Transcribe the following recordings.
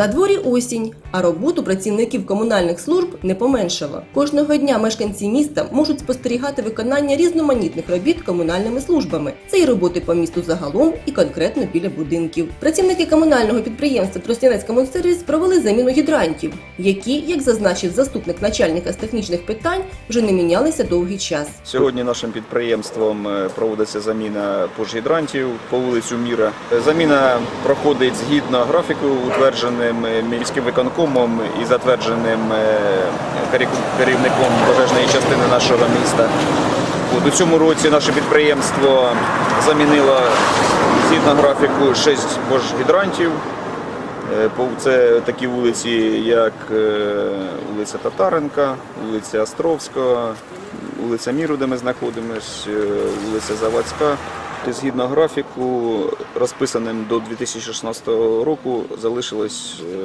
На дворі осінь, а роботу працівників комунальних служб не поменшало. Кожного дня мешканці міста можуть спостерігати виконання різноманітних робіт комунальними службами. Це і роботи по місту загалом, і конкретно біля будинків. Працівники комунального підприємства Тростянець Комунсервіс провели заміну гідрантів, які, як зазначив заступник начальника з технічних питань, вже не мінялися довгий час. Сьогодні нашим підприємством е, проводиться заміна пожгідрантів по вулицю Міра. Заміна проходить згідно графіку, утвердженим е, міським виконкомом і затвердженим е, керівником пожежної частини нашого міста. От у цьому році наше підприємство замінило згідно графіку 6 пожгідрантів. Е, Це такі вулиці, як вулиця Татаренка, вулиця Островського, вулиця Міру, де ми знаходимось, е, вулиця Заводська. Тобто, Згідно графіку, розписаним до 2016 року, залишилось е,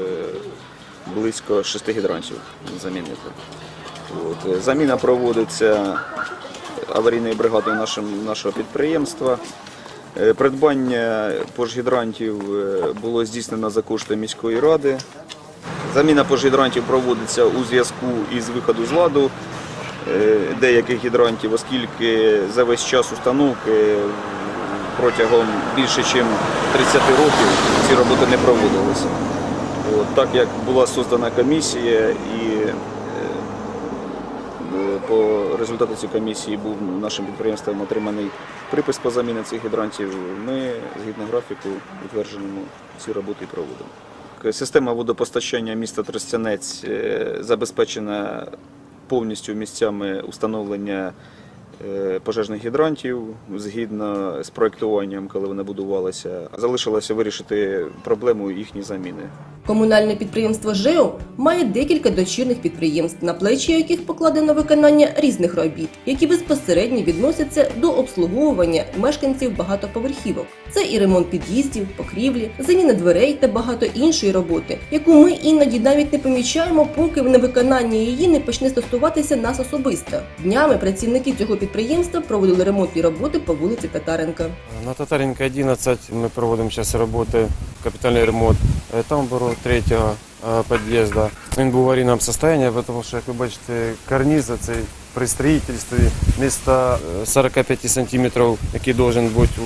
близько 6 гідрантів замінити. От. е, Заміна проводиться аварійною бригадою нашого підприємства. Е, Придбання пожгідрантів було здійснено за кошти міської ради. Заміна пожгідрантів проводиться у зв'язку із виходу з ладу деяких гідрантів, оскільки за весь час установки е, протягом більше ніж 30 років ці роботи не проводилися. От, так як була создана комісія і е, Е, По результату цієї комісії був нашим підприємством отриманий припис по заміні цих гідрантів. Ми згідно графіку утвердженому ці роботи проводимо. Система водопостачання міста Тростянець е, забезпечена повністю місцями установлення е, пожежних гідрантів згідно з проєктуванням, коли вони будувалися. Залишилося вирішити проблему їхньої заміни. Комунальне підприємство ЖЕО має декілька дочірних підприємств, на плечі яких покладено виконання різних робіт, які безпосередньо відносяться до обслуговування мешканців багатоповерхівок. Це і ремонт під'їздів, покрівлі, заміна дверей та багато іншої роботи, яку ми іноді навіть не помічаємо, поки в невиконання її не почне стосуватися нас особисто. Днями працівники цього підприємства проводили ремонтні роботи по вулиці Татаренка. На Татаренка 11 ми проводимо зараз роботи, капітальний ремонт е, тамбуру третього е, під'їзду. Він був в аварійному стані, тому що, як ви бачите, карніз цей при строїтельстві місто 45 сантиметрів, який должен бути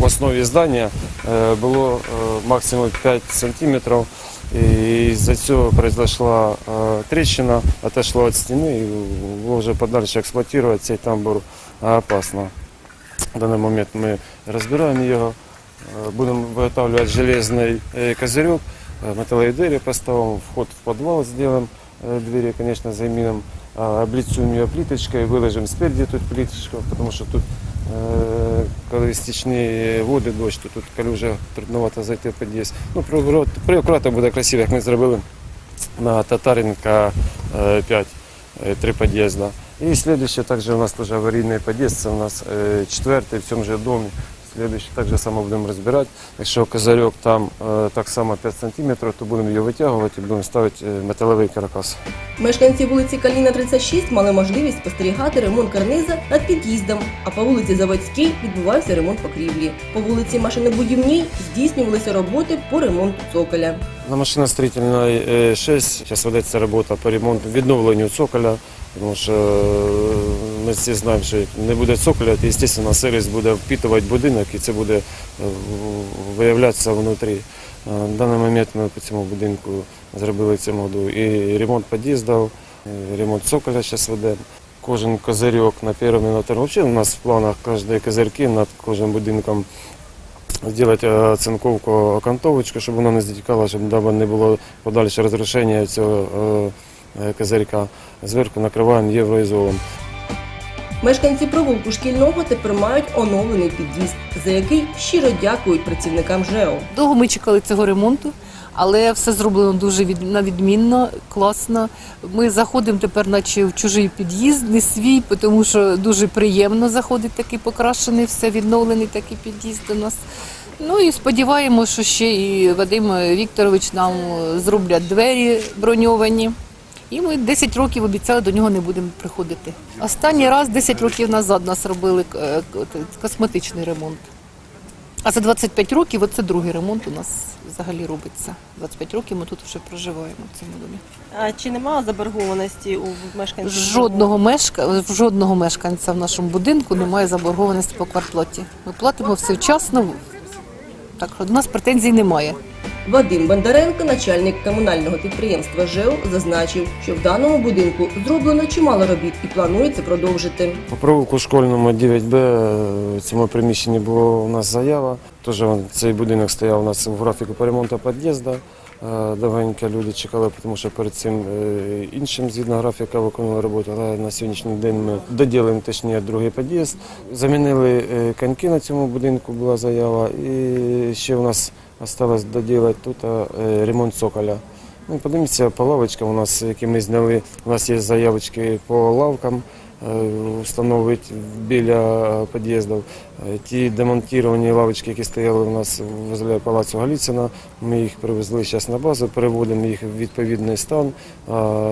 в основі здання, е, було е, максимум 5 сантиметрів. І за цього произошла е, тріщина, отошло від стіни, і вже подальше експлуатувати цей тамбур е, опасно. В даний момент ми розбираємо його, е, будемо виготовлювати железний е, козирьок, е, металеві поставимо, вход в підвал зробимо, е, двері, звісно, замінимо, а, облицюємо її плиточкою, виложимо спереді тут плиточку, тому що тут, коли стічні води, дощ, то тут калюжа трудновато зайти в під'їзд. Ну, при, при буде красиво, як ми зробили на Татаренка 5, е, три під'їзда. І слідуючий також у нас теж аварійний під'їзд, це у нас четвертий в цьому же домі. Слідуючий так же само будемо розбирати. Якщо козарьок там е, так само 5 см, то будемо його витягувати і будемо ставити е, металевий каркас. Мешканці вулиці Каліна 36 мали можливість спостерігати ремонт карниза над під'їздом, а по вулиці Заводській відбувався ремонт покрівлі. По вулиці Машинобудівній здійснювалися роботи по ремонту цоколя. На машиностроительной е, 6 зараз ведеться робота по ремонту, відновленню цоколя, тому що ми всі знаємо, що не буде цоколя, то, звісно, сервіс буде впитувати будинок і це буде е, виявлятися внутрі. Е, В даний момент ми по цьому будинку зробили в цьому году і ремонт під'їздів, ремонт цоколя зараз ведемо. Кожен козирьок на першому і на второму. Взагалі у нас в планах кожні козирки над кожним будинком зробити оцинковку окантовочку, щоб воно не затікало, щоб не було подальше розрушення цього е, е, козирка. Зверху накриваємо євроізолом. Мешканці провулку шкільного тепер мають оновлений під'їзд, за який щиро дякують працівникам ЖЕО. Довго ми чекали цього ремонту, але все зроблено дуже відмінно, класно. Ми заходимо тепер, наче в чужий під'їзд, не свій, тому що дуже приємно заходить такий покрашений, все відновлений такий під'їзд до нас. Ну і сподіваємося, що ще і Вадим Вікторович нам зроблять двері броньовані. І ми 10 років обіцяли до нього не будемо приходити. Останній раз 10 років назад нас робили е, косметичний ремонт. А за 25 років оце другий ремонт у нас взагалі робиться. 25 років ми тут вже проживаємо в цьому домі. А чи немає заборгованості у мешканців? Жодного мешка... в жодного мешканця в нашому будинку немає заборгованості по квартплаті. Ми платимо все вчасно. Так, що до нас претензій немає. Вадим Бондаренко, начальник комунального підприємства ЖЕО, зазначив, що в даному будинку зроблено чимало робіт і планується продовжити. По провулку школьному 9Б е, в цьому приміщенні була у нас заява. Теж цей будинок стояв у нас в графіку по ремонту під'їзду. Е, Довгенько люди чекали, тому що перед цим е, іншим згідно графіка виконували роботу. Але на сьогоднішній день ми доділимо точніше другий під'їзд. Замінили е, коньки на цьому будинку, була заява. І ще у нас залишилось доділати тут е, ремонт цоколя. Ну, подивимося по лавочкам у нас, які ми зняли. У нас є заявочки по лавкам е, встановити біля е, під'їздів. Е, Ті демонтовані лавочки, які стояли у нас возле палацу Галіцина, ми їх привезли зараз на базу, переводимо їх в відповідний стан.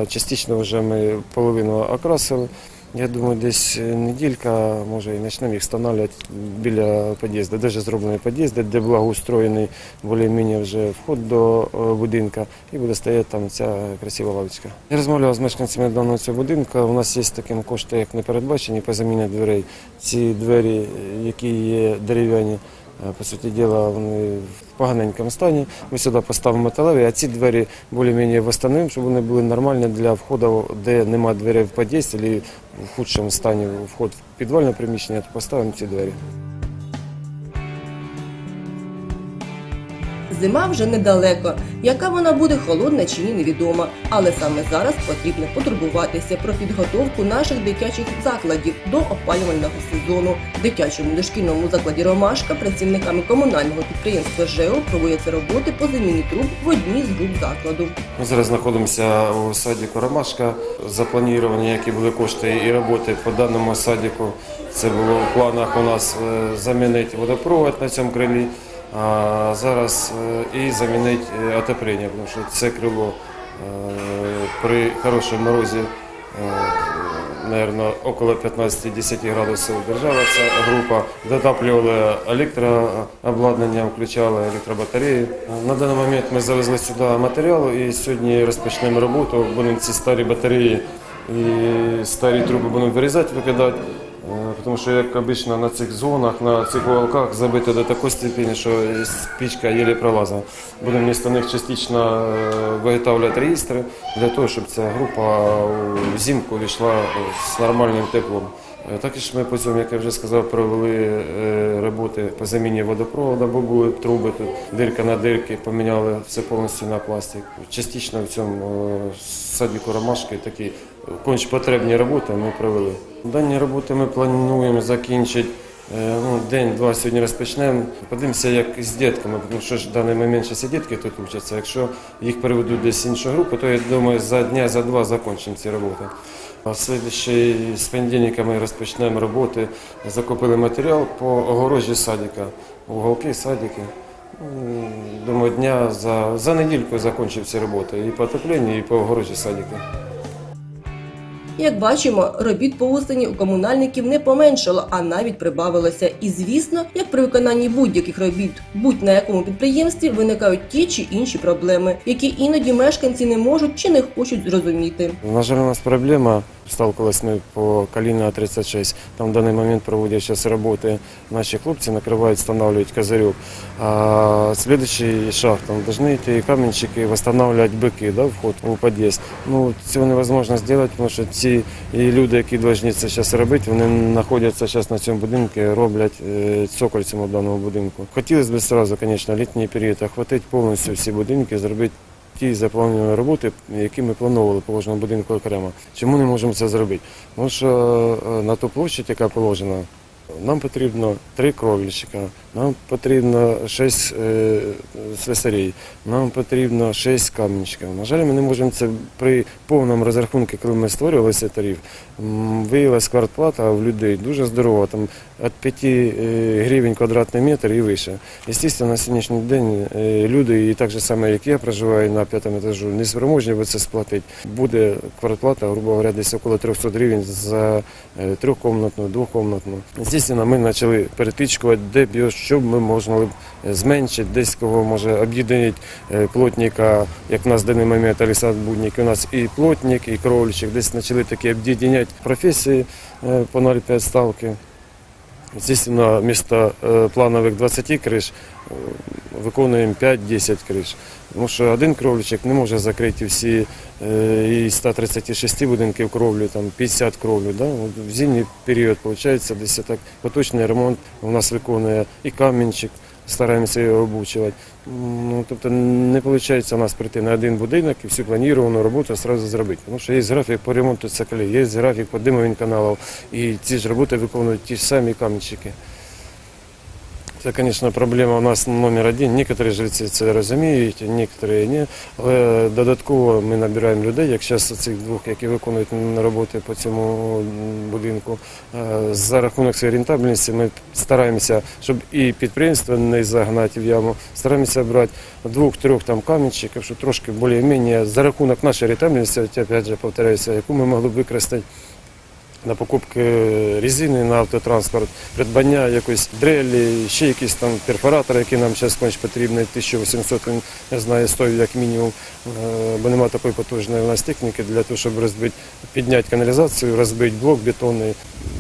Частично вже ми половину окрасили. Я думаю, десь неділька, може, і почнемо їх встановлювати біля під'їзду. Вже зроблений під'їзд, де благоустроєний більш-менш вже вход до е, будинку, і буде стояти там ця красива лавочка. Я розмовляв з мешканцями даного цього будинку. У нас є такі кошти, як не передбачені по заміні дверей. Ці двері, е, які є дерев'яні, е, по суті діла, вони в поганенькому стані. Ми сюди поставимо металеві, а ці двері більш-менш встановимо, щоб вони були нормальні для входу, де немає дверей в під'їзд, або в худшому стані вход в підвальне приміщення, то поставимо ці двері. Зима вже недалеко. Яка вона буде холодна чи ні, невідомо. Але саме зараз потрібно потурбуватися про підготовку наших дитячих закладів до опалювального сезону. В дитячому дошкільному закладі Ромашка працівниками комунального підприємства ЖЕО проводяться роботи по заміні труб в одній з груп закладу. Ми зараз знаходимося у садіку Ромашка. Заплановані, які були кошти і роботи по даному садіку. Це було в планах у нас е, замінити водопровод на цьому крилі. А зараз е, і замінити е, отоплення, тому що це крило е, при хорошому морозі, мабуть, около 15-10 градусів держала ця група. Дотаплювали електрообладнання, включали електробатареї. На даний момент ми завезли сюди матеріал і сьогодні розпочнемо роботу. Будемо ці старі батареї і старі труби будемо вирізати, викидати. Е, Тому що, як обично, на цих зонах, на цих уголках забито до такої степені, що спічка єлі пролазить. Будемо місто них частично е, виготовляти реєстри для того, щоб ця група у взимку війшла з нормальним теплом. Е, Також ми по цьому, як я вже сказав, провели е, роботи по заміні водопроводу, бо були труби тут, дирка на дирки, поміняли все повністю на пластик. Частично в цьому е, садіку ромашки такі конч потрібні роботи ми провели. Дані роботи ми плануємо закінчити. Е, Ну, день-два сьогодні розпочнемо. Подивимося, як з дітками, тому що ж в даний момент ще дітки тут вчаться. Якщо їх переведуть десь в іншу групу, то я думаю, за дня, за два закінчимо ці роботи. А слідчий з понедільника ми розпочнемо роботи. Закупили матеріал по огорожі садика, уголки садики. М, Думаю, дня за, за недільку закінчив ці роботи і по отопленню, і по огорожі садика. Як бачимо, робіт по осені у комунальників не поменшало, а навіть прибавилося. І звісно, як при виконанні будь-яких робіт, будь на якому підприємстві виникають ті чи інші проблеми, які іноді мешканці не можуть чи не хочуть зрозуміти. На жаль, у нас проблема. Сталкивались ми по Каліна 36. Там в даний момент проводять зараз роботи. Наші хлопці накривають, встановлюють козирьок. А слідчий шаг там повинні йти каменщики встановлювати бики, да, вход у під'їзд. Ну, цього невозможно зробити, тому що ці люди, які повинні це зараз робити, вони знаходяться зараз на цьому будинку, роблять е, цоколь цьому даному будинку. Хотілося б одразу, звісно, літній період охватити повністю всі будинки, зробити ті заплановані роботи, які ми планували по кожному будинку окремо. Чому не можемо це зробити? Тому що е, на ту площадь, яка положена, нам потрібно три кровельщика, нам потрібно шість е, слесарей, нам потрібно шість камінчиків. На жаль, ми не можемо це при повному розрахунку, коли ми створювали тариф, м, квартплата в людей дуже здорова, там від 5 е, гривень квадратний метр і вище. Звісно, на сьогоднішній день е, люди, і так же саме, як я проживаю на п'ятому етажу, не спроможні це сплатити. Буде квартплата, грубо говоря, десь около 300 гривень за е, трьохкомнатну, двохкомнатну. Звісно, ми почали перетичкувати, де б що ми могли зменшити, десь кого може об'єднати е, плотника, як в нас в даний момент Олександр Будник, у нас і плотник, і кровельщик, десь почали такі об'єднати професії е, по 0,5 ставки. Звісно, вместо е, планових 20 криш е, виконуємо 5-10 криш. Тому що один кровлячик не може закрити всі е, і 136 будинків кровлю, там 50 кровлю. Да? В зимній період виходить десь так поточний ремонт у нас виконує і камінчик, стараємося його обучувати. Ну, тобто не виходить у нас прийти на один будинок і всю плановану роботу одразу зробити. Тому що є графік по ремонту цоколів, є графік по димовим каналам, і ці ж роботи виконують ті ж самі камінчики. Це, звісно, проблема у нас номер один. Некоторі жильці це розуміють, некоторі ні. Але додатково ми набираємо людей, як зараз цих двох, які виконують роботи по цьому будинку. Е, За рахунок своєї рентабельності ми стараємося, щоб і підприємство не загнати в яму, стараємося брати двох-трьох там камінчиків, щоб трошки більш-менш за рахунок нашої рентабельності, опять же повторяюся, яку ми могли б використати на покупки резини на автотранспорт, придбання якоїсь дрелі, ще якісь там перфоратори, які нам зараз конч потрібні, 1800, він, я знаю, стоїть як мінімум, е, бо немає такої потужної у нас техніки для того, щоб розбити, підняти каналізацію, розбити блок бетонний.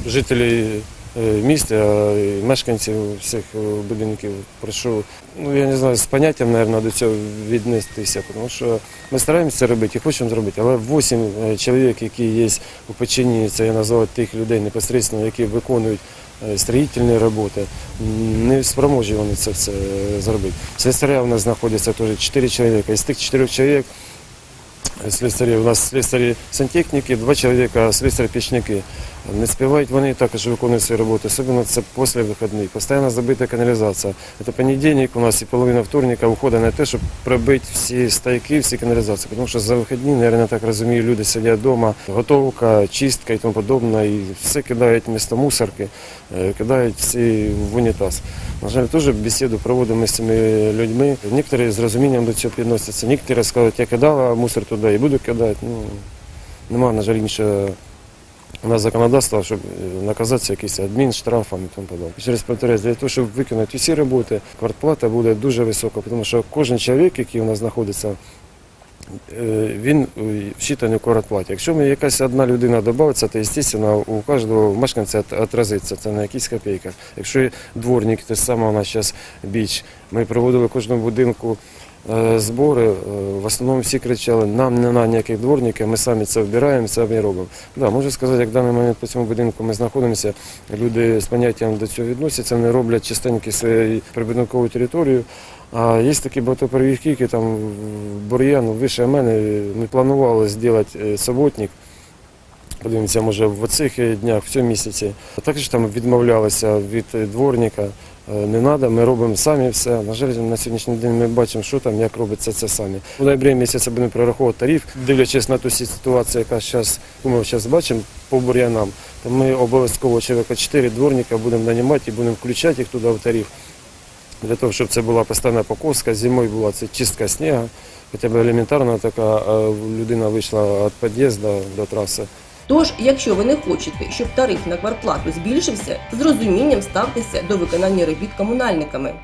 Жителі міста, і мешканців всіх е, будинків прошу, ну я не знаю, з поняттям, мабуть, до цього віднестися, тому що ми стараємося це робити і хочемо зробити, але 8 е, чоловік, які є у Печені, це я назвав тих людей непосередньо, які виконують е, строїтельні роботи, не спроможні вони це все е, зробити. Слесаря у нас знаходяться теж 4 чоловіка. Із тих 4 чоловік слесарі, у нас слесарі сантехніки, два чоловіка слесарі пічники. Не співають вони також виконують свою роботу, особливо це після вихідних. Постійно забита каналізація. Це понедільник у нас і половина вторника уходить на те, щоб пробити всі стайки, всі каналізації. Тому що за вихідні, мабуть, так розумію, люди сидять вдома, готовка, чистка і тому подобне, і все кидають місто мусорки, е, кидають всі в унітаз. На жаль, теж бесіду проводимо з цими людьми. Некоторі з розумінням до цього підносяться, некоторі скажуть, я кидала мусор туди і буду кидати. Ну, нема, на жаль, іншого у нас законодавство, щоб е, наказатися якісь адмінштрафами і тому подобне. Через повторяю, для того, щоб виконати всі роботи, квартплата буде дуже висока, тому що кожен чоловік, який у нас знаходиться, е, він е, вчитаний в квартплаті. Якщо ми якась одна людина додається, то, звісно, у кожного мешканця отразиться це на якісь копійках. Якщо дворник, те саме у нас зараз біч, ми проводили кожному будинку збори, е, в основному всі кричали, нам не на ніяких дворників, ми самі це вбираємо, самі робимо. Да, можу сказати, як в даний момент по цьому будинку ми знаходимося, люди з поняттям до цього відносяться, вони роблять чистенькі свою прибудинкову територію. А є такі багатоперевірки, які там бур'ян вище мене ми планували зробити е, суботник. Подивимося, може в оцих днях, в цьому місяці. Також там відмовлялися від е, дворника. Е, Не треба, ми робимо самі все. На жаль, на сьогоднішній день ми бачимо, що там, як робиться це самі. У ноябрі місяці будемо прораховувати тариф, дивлячись на ту ситуацію, яка зараз, ми зараз бачимо по бур'янам, то ми обов'язково чоловіка 4 дворника будемо нанімати і будемо включати їх туди в тариф. Для того, щоб це була постійна покоска, зимою була це чистка снігу, хоча б елементарна така, людина вийшла від під'їзду до траси. Тож, якщо ви не хочете, щоб тариф на квартплату збільшився, з розумінням ставтеся до виконання робіт комунальниками.